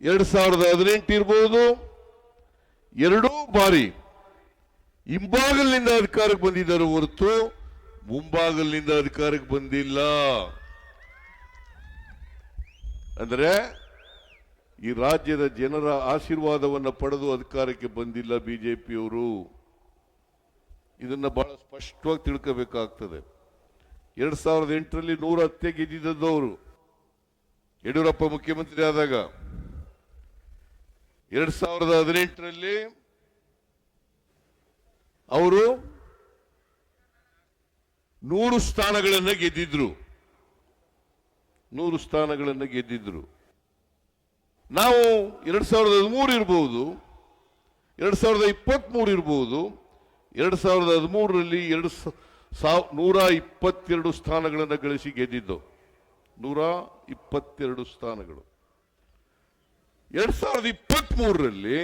ಎರಡ್ ಸಾವಿರದ ಹದಿನೆಂಟು ಇರ್ಬೋದು. ಎರಡೂ ಬಾರಿ ಹಿಂಭಾಗಲಿನಿಂದ ಅಧಿಕಾರಕ್ಕೆ ಬಂದಿದ್ದಾರೆ ಹೊರತು ಮುಂಭಾಗಲಿನಿಂದ ಅಧಿಕಾರಕ್ಕೆ ಬಂದಿಲ್ಲ. ಅಂದ್ರೆ ಈ ರಾಜ್ಯದ ಜನರ ಆಶೀರ್ವಾದವನ್ನು ಪಡೆದು ಅಧಿಕಾರಕ್ಕೆ ಬಂದಿಲ್ಲ ಬಿಜೆಪಿಯವರು. ಇದನ್ನ ಬಹಳ ಸ್ಪಷ್ಟವಾಗಿ ತಿಳ್ಕೋಬೇಕಾಗ್ತದೆ. ಎರಡು ಸಾವಿರದ ಎಂಟರಲ್ಲಿ ನೂರ ಹತ್ತೆ ಗೆದ್ದಿದ್ದದ್ದು ಅವರು. ಯಡಿಯೂರಪ್ಪ ಮುಖ್ಯಮಂತ್ರಿ ಆದಾಗ ಎರಡ್ ಸಾವಿರದ ಹದಿನೆಂಟರಲ್ಲಿ ಅವರು ನೂರು ಸ್ಥಾನಗಳನ್ನು ಗೆದ್ದಿದ್ರು. ನೂರು ಸ್ಥಾನಗಳನ್ನು ಗೆದ್ದಿದ್ರು. ನಾವು ಎರಡ್ ಸಾವಿರದ ಹದಿಮೂರು ಇರಬಹುದು ಎರಡ್ ಸಾವಿರದ ಇಪ್ಪತ್ಮೂರು ಇರಬಹುದು ಎರಡ್ ಸಾವಿರದ ಹದಿಮೂರರಲ್ಲಿ ಎರಡು ಸಾವ್ ನೂರ ಇಪ್ಪತ್ತೆರಡು ಸ್ಥಾನಗಳನ್ನು ಗಳಿಸಿ ಗೆದ್ದಿದ್ದು. ನೂರ ಇಪ್ಪತ್ತೆರಡು ಸ್ಥಾನಗಳು. ಎರಡ್ ಸಾವಿರದ ಇಪ್ಪತ್ತ್ ಮೂರರಲ್ಲಿ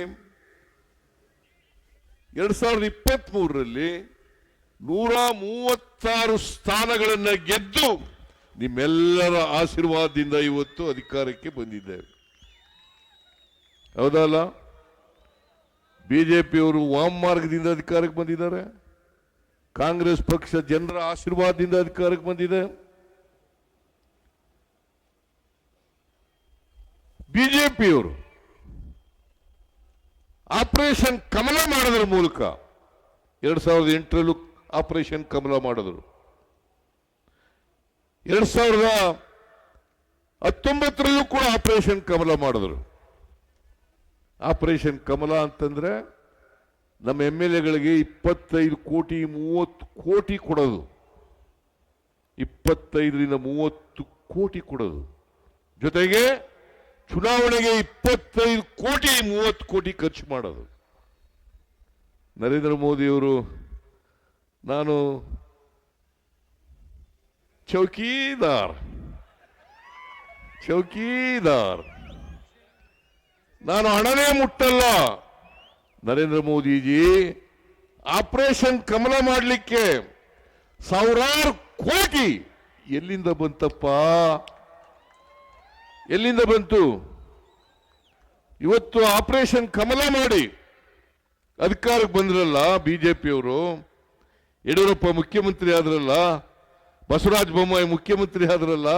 ಎರಡ್ ಸಾವಿರದ ಇಪ್ಪತ್ತ್ ಮೂರರಲ್ಲಿ ನೂರ ಮೂವತ್ತಾರು ಸ್ಥಾನಗಳನ್ನು ಗೆದ್ದು ನಿಮ್ಮೆಲ್ಲರ ಆಶೀರ್ವಾದದಿಂದ ಇವತ್ತು ಅಧಿಕಾರಕ್ಕೆ ಬಂದಿದ್ದೇವೆ. ಹೌದಲ್ಲ ಬಿಜೆಪಿಯವರು ವಾಮ್ ಮಾರ್ಗದಿಂದ ಅಧಿಕಾರಕ್ಕೆ ಬಂದಿದ್ದಾರೆ. ಕಾಂಗ್ರೆಸ್ ಪಕ್ಷ ಜನರ ಆಶೀರ್ವಾದದಿಂದ ಅಧಿಕಾರಕ್ಕೆ ಬಂದಿದೆ. ಬಿಜೆಪಿಯವರು ಆಪರೇಷನ್ ಕಮಲ ಮಾಡೋದ್ರ ಮೂಲಕ ಎರಡು ಸಾವಿರದ ಎಂಟರಲ್ಲೂ ಆಪರೇಷನ್ ಕಮಲ ಮಾಡಿದ್ರು. ಎರಡು ಸಾವಿರದ ಹತ್ತೊಂಬತ್ತರಲ್ಲೂ ಕೂಡ ಆಪರೇಷನ್ ಕಮಲ ಮಾಡಿದ್ರು. ಆಪರೇಷನ್ ಕಮಲ ಅಂತಂದ್ರೆ ನಮ್ಮ ಎಂ ಎಲ್ ಎಗಳಿಗೆ ಇಪ್ಪತ್ತೈದು ಕೋಟಿ, ಮೂವತ್ತು ಕೋಟಿ ಕೊಡೋದು. ಇಪ್ಪತ್ತೈದರಿಂದ ಮೂವತ್ತು ಕೋಟಿ ಕೊಡೋದು. ಜೊತೆಗೆ ಚುನಾವಣೆಗೆ ಇಪ್ಪತ್ತೈದು ಕೋಟಿ, ಮೂವತ್ತು ಕೋಟಿ ಖರ್ಚು ಮಾಡೋದು. ನರೇಂದ್ರ ಮೋದಿಯವರು, ನಾನು ಚೌಕಿದಾರ್ ಚೌಕಿದಾರ್. ನಾನು ಹಣನೇ ಮುಟ್ಟಲ್ಲ. ನರೇಂದ್ರ ಮೋದಿಜಿ, ಆಪರೇಷನ್ ಕಮಲ ಮಾಡಲಿಕ್ಕೆ ಸಾವಿರಾರು ಕೋಟಿ ಎಲ್ಲಿಂದ ಬಂತಪ್ಪ? ಎಲ್ಲಿಂದ ಬಂತು? ಇವತ್ತು ಆಪರೇಷನ್ ಕಮಲ ಮಾಡಿ. ಅಧಿಕಾರಕ್ಕೆ ಬಂದ್ರಲ್ಲ ಬಿಜೆಪಿಯವರು. ಯಡಿಯೂರಪ್ಪ ಮುಖ್ಯಮಂತ್ರಿ ಆದ್ರಲ್ಲ, ಬಸವರಾಜ ಬೊಮ್ಮಾಯಿ ಮುಖ್ಯಮಂತ್ರಿ ಆದ್ರಲ್ಲ,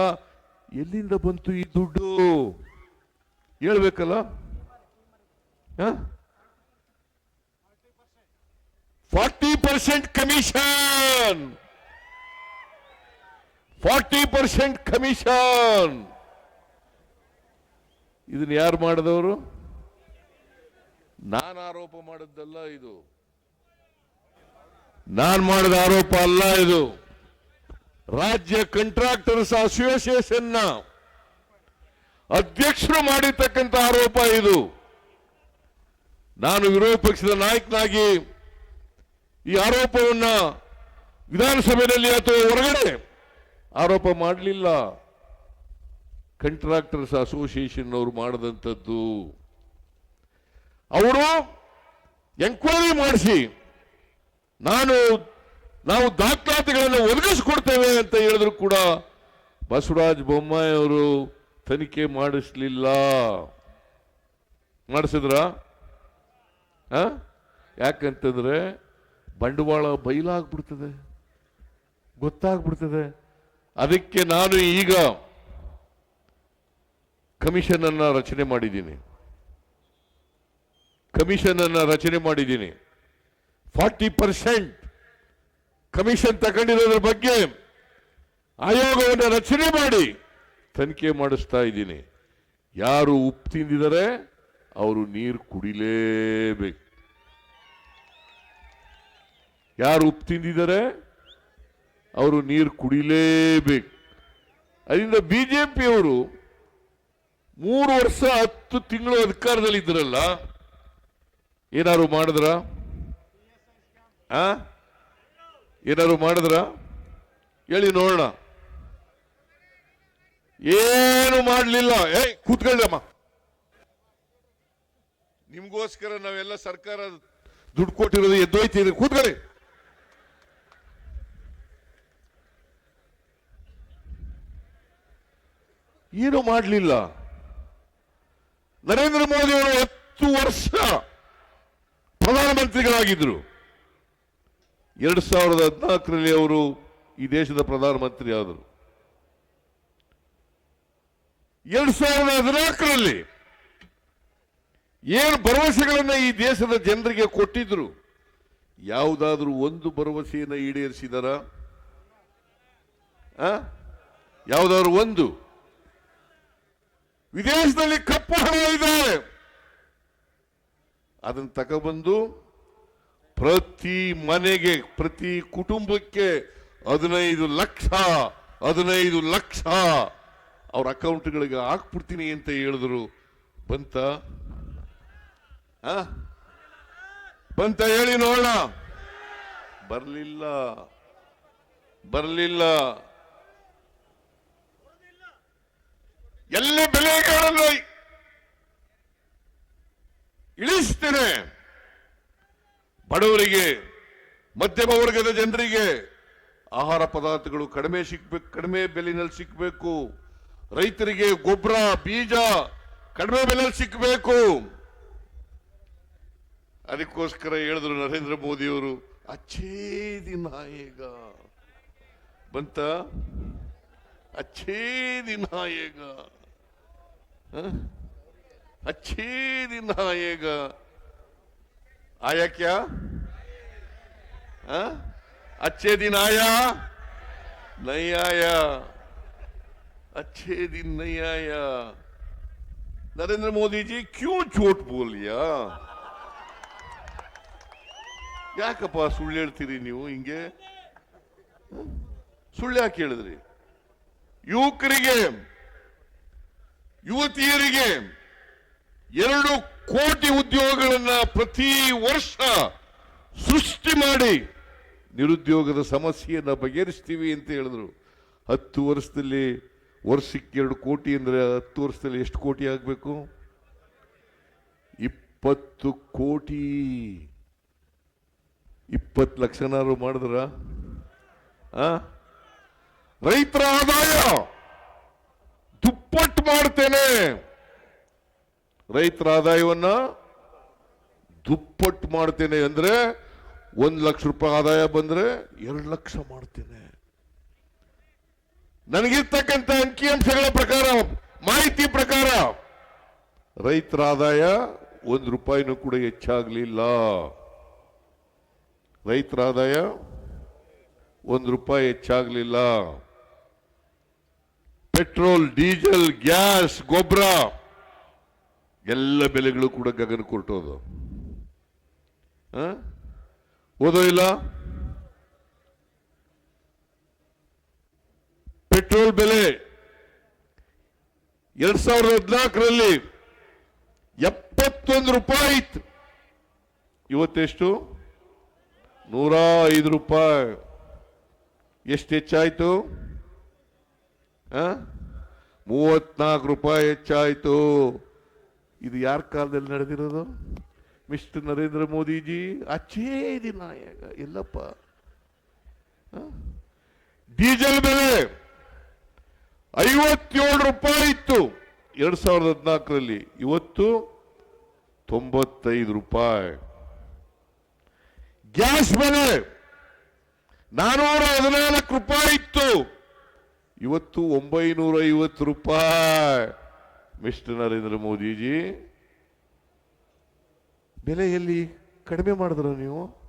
ಎಲ್ಲಿಂದ ಬಂತು ಈ ದುಡ್ಡು? ಹೇಳ್ಬೇಕಲ್ಲ? Forty percent commission. Forty percent commission. ಇದನ್ನ ಯಾರು ಮಾಡಿದವರು? ನಾನು ಆರೋಪ ಮಾಡಿದ್ದಲ್ಲ ಇದು. ನಾನು ಮಾಡಿದ ಆರೋಪ ಅಲ್ಲ ಇದು. ರಾಜ್ಯ ಕಾಂಟ್ರಾಕ್ಟರ್ಸ್ ಅಸೋಸಿಯೇಷನ್ನ ಅಧ್ಯಕ್ಷರು ಮಾಡಿರ್ತಕ್ಕಂಥ ಆರೋಪ ಇದು. ನಾನು ವಿರೋಧ ಪಕ್ಷದ ನಾಯಕನಾಗಿ ಈ ಆರೋಪವನ್ನ ವಿಧಾನಸಭೆಯಲ್ಲಿ ಅಥವಾ ಹೊರಗಡೆ ಆರೋಪ ಮಾಡಲಿಲ್ಲ. ಕಾಂಟ್ರಾಕ್ಟರ್ಸ್ ಅಸೋಸಿಯೇಷನ್ ಅವರು ಮಾಡದಂಥದ್ದು. ಅವರು ಎಂಕ್ವೈರಿ ಮಾಡಿಸಿ, ನಾನು, ನಾವು ದಾಖಲಾತಿಗಳನ್ನು ಒದಗಿಸಿಕೊಡ್ತೇವೆ ಅಂತ ಹೇಳಿದ್ರು ಕೂಡ ಬಸವರಾಜ ಬೊಮ್ಮಾಯಿ ಅವರು ತನಿಖೆ ಮಾಡಿಸ್ಲಿಲ್ಲ. ಮಾಡಿಸಿದ್ರ? ಯಾಕಂತಂದ್ರೆ ಬಂಡವಾಳ ಬಯಲಾಗ್ಬಿಡ್ತದೆ ಗೊತ್ತಾಗ್ಬಿಡ್ತದೆ. ಅದಕ್ಕೆ ನಾನು ಈಗ ಕಮಿಷನ್ ಅನ್ನ ರಚನೆ ಮಾಡಿದ್ದೀನಿ. ಕಮಿಷನನ್ನು ರಚನೆ ಮಾಡಿದ್ದೀನಿ. ಫಾರ್ಟಿ ಪರ್ಸೆಂಟ್ ಕಮಿಷನ್ ತಗೊಂಡಿರೋದ್ರ ಬಗ್ಗೆ ಆಯೋಗವನ್ನು ರಚನೆ ಮಾಡಿ ತನಿಖೆ ಮಾಡಿಸ್ತಾ ಇದ್ದೀನಿ. ಯಾರು ಉಪ್ಪು ತಿಂದಿದ್ದಾರೆ, ಅವರು ನೀರು ಕುಡಿಲೇಬೇಕು. ಯಾರು ಉಪ್ಪು ತಿಂದಿದ್ದಾರೆ, ಅವರು ನೀರು ಕುಡಿಲೇಬೇಕು. ಅದರಿಂದ ಬಿಜೆಪಿಯವರು ಮೂರು ವರ್ಷ ಹತ್ತು ತಿಂಗಳು ಅಧಿಕಾರದಲ್ಲಿ ಇದ್ರಲ್ಲ ಏನಾರು ಮಾಡಿದ್ರ? ಆ? ಏನಾದ್ರು ಮಾಡಿದ್ರ? ಹೇಳಿ ನೋಡೋಣ. ಏನು ಮಾಡಲಿಲ್ಲ. ಏ ಕೂತ್ಕೊಳ್ಳಮ್ಮ ನಿಮ್ಗೋಸ್ಕರ ನಾವೆಲ್ಲ ಸರ್ಕಾರ ದುಡ್ಡು ಕೊಟ್ಟಿರೋದು ಎದ್ದೋಯ್ತಿದ್ರೆ ಕೂತ್ಕೊಳ್ಳಿ. ಏನು ಮಾಡಲಿಲ್ಲ? ನರೇಂದ್ರ ಮೋದಿ ಅವರು ಹತ್ತು ವರ್ಷ ಪ್ರಧಾನಮಂತ್ರಿಗಳಾಗಿದ್ದರು. ಎರಡ್ ಸಾವಿರದ ಹದಿನಾಲ್ಕರಲ್ಲಿ ಅವರು ಈ ದೇಶದ ಪ್ರಧಾನಮಂತ್ರಿ ಆದರು. ಎರಡ್ ಸಾವಿರದ ಹದಿನಾಲ್ಕರಲ್ಲಿ ಏನು ಭರವಸೆಗಳನ್ನ ಈ ದೇಶದ ಜನರಿಗೆ ಕೊಟ್ಟಿದ್ರು? ಯಾವುದಾದ್ರೂ ಒಂದು ಭರವಸೆಯನ್ನು ಈಡೇರಿಸಿದಾರ? ಯಾವುದಾದ್ರು ಒಂದು? ವಿದೇಶದಲ್ಲಿ ಕಪ್ಪು ಹಣ ಇದೆ. ಅದನ್ನು ತಗೊಬಂದು ಪ್ರತಿ ಮನೆಗೆ, ಪ್ರತಿ ಕುಟುಂಬಕ್ಕೆ ಹದಿನೈದು ಲಕ್ಷ ಹದಿನೈದು ಲಕ್ಷ ಅವ್ರ ಅಕೌಂಟ್ಗಳಿಗೆ ಹಾಕ್ಬಿಡ್ತೀನಿ ಅಂತ ಹೇಳಿದ್ರು. ಬಂತ? ಬಂತ ಹೇಳಿ ನೋಡೋಣ. ಬರಲಿಲ್ಲ. ಬರ್ಲಿಲ್ಲ. ಎಲ್ಲ ಬೆಲೆಗಳನ್ನು ಇಳಿಸ್ತೇನೆ? ಬಡವರಿಗೆ, ಮಧ್ಯಮ ವರ್ಗದ ಜನರಿಗೆ ಆಹಾರ ಪದಾರ್ಥಗಳು ಕಡಿಮೆ ಸಿಗ್ಬೇಕು ಕಡಿಮೆ ಬೆಲೆಯಲ್ಲಿ ಸಿಕ್ಕಬೇಕು ರೈತರಿಗೆ ಗೊಬ್ಬರ, ಬೀಜ ಕಡಿಮೆ ಬೆಲೆಯಲ್ಲಿ ಸಿಕ್ಕಬೇಕು ಅದಕ್ಕೋಸ್ಕರ ಹೇಳಿದ್ರು ನರೇಂದ್ರ ಮೋದಿಯವರು ಅಚ್ಚೇ ದಿನ ಈಗ ಬಂತ? अच्छे दिन आएगा हाँ? अच्छे दिन आएगा आया क्या हाँ? अच्छे दिन आया नहीं आया अच्छे दिन नहीं आया नरेंद्र मोदी जी क्यों झूठ बोल लिया ಯಾಕಪ್ಪ ಸುಳ್ಳು ಹೇಳ್ತೀರಿ ನೀವು ಹಿಂಗೆ ಹ? ಸುಳ್ಳು ಯಾಕೆ ಹೇಳಿದ್ರಿ ಯುವಕರಿಗೆ, ಯುವತಿಯರಿಗೆ ಎರಡು ಕೋಟಿ ಉದ್ಯೋಗಗಳನ್ನ ಪ್ರತಿ ವರ್ಷ ಸೃಷ್ಟಿ ಮಾಡಿ ನಿರುದ್ಯೋಗದ ಸಮಸ್ಯೆಯನ್ನು ಬಗೆಹರಿಸ್ತೀವಿ ಅಂತ ಹೇಳಿದ್ರು. ಹತ್ತು ವರ್ಷದಲ್ಲಿ ವರ್ಷಕ್ಕೆ ಎರಡು ಕೋಟಿ ಅಂದ್ರೆ ಹತ್ತು ವರ್ಷದಲ್ಲಿ ಎಷ್ಟು ಕೋಟಿ ಆಗಬೇಕು? ಇಪ್ಪತ್ತು ಕೋಟಿ. ಇಪ್ಪತ್ತು ಲಕ್ಷನಾರು ಮಾಡಿದ್ರ? ಆ? ರೈತರ ಆದಾಯ ದುಪ್ಪಟ್ಟು ಮಾಡ್ತೇನೆ. ರೈತರ ಆದಾಯವನ್ನ ದುಪ್ಪಟ್ಟು ಮಾಡ್ತೇನೆ ಅಂದ್ರೆ ಒಂದು ಲಕ್ಷ ರೂಪಾಯಿ ಆದಾಯ ಬಂದ್ರೆ ಎರಡು ಲಕ್ಷ ಮಾಡ್ತೇನೆ. ನನಗಿರ್ತಕ್ಕಂಥ ಅಂಕಿಅಂಶಗಳ ಪ್ರಕಾರ, ಮಾಹಿತಿ ಪ್ರಕಾರ ರೈತರ ಆದಾಯ ಒಂದು ರೂಪಾಯಿನೂ ಕೂಡ ಹೆಚ್ಚಾಗಲಿಲ್ಲ. ರೈತರ ಆದಾಯ ಒಂದು ರೂಪಾಯಿ ಹೆಚ್ಚಾಗಲಿಲ್ಲ. ಪೆಟ್ರೋಲ್, ಡೀಸೆಲ್, ಗ್ಯಾಸ್, ಗೊಬ್ಬರ, ಎಲ್ಲ ಬೆಲೆಗಳು ಕೂಡ ಗಗನ ಕೊಟ್ಟೋದು ಓದೋ ಇಲ್ಲ? ಪೆಟ್ರೋಲ್ ಬೆಲೆ ಎರಡ್ ಸಾವಿರದ ಹದಿನಾಲ್ಕರಲ್ಲಿ ಎಪ್ಪತ್ತೊಂದು ರೂಪಾಯಿ ಇತ್ತು. ಇವತ್ತೆಷ್ಟು? ನೂರ ಐದು ರೂಪಾಯಿ. ಎಷ್ಟು ಹೆಚ್ಚಾಯ್ತು? ಮೂವತ್ನಾಲ್ಕು ರೂಪಾಯಿ ಹೆಚ್ಚಾಯಿತು. ಇದು ಯಾರ ಕಾಲದಲ್ಲಿ ನಡೆದಿರೋದು? ಮಿಸ್ಟರ್ ನರೇಂದ್ರ ಮೋದಿಜಿ, ಅಚ್ಚೇ ದಿನ ಎಲ್ಲಪ್ಪ? ಡೀಸೆಲ್ ಬೆಲೆ ಐವತ್ತೇಳು ರೂಪಾಯಿ ಇತ್ತು. ಎರಡ್ ಸಾವಿರದ ಹದಿನಾಲ್ಕರಲ್ಲಿ ಇವತ್ತು ತೊಂಬತ್ತೈದು ರೂಪಾಯಿ. ಗ್ಯಾಸ್ ಬೆಲೆ ನಾನೂರ ಹದಿನಾಲ್ಕು ರೂಪಾಯಿ ಇತ್ತು. ಇವತ್ತು ಒಂಬೈನೂರ ಐವತ್ತು ರೂಪಾಯಿ. ಮಿಸ್ಟರ್ ನರೇಂದ್ರ ಮೋದಿಜಿ. ಬೆಲೆಯಲ್ಲಿ ಕಡಿಮೆ ಮಾಡಿದ್ರ ನೀವು?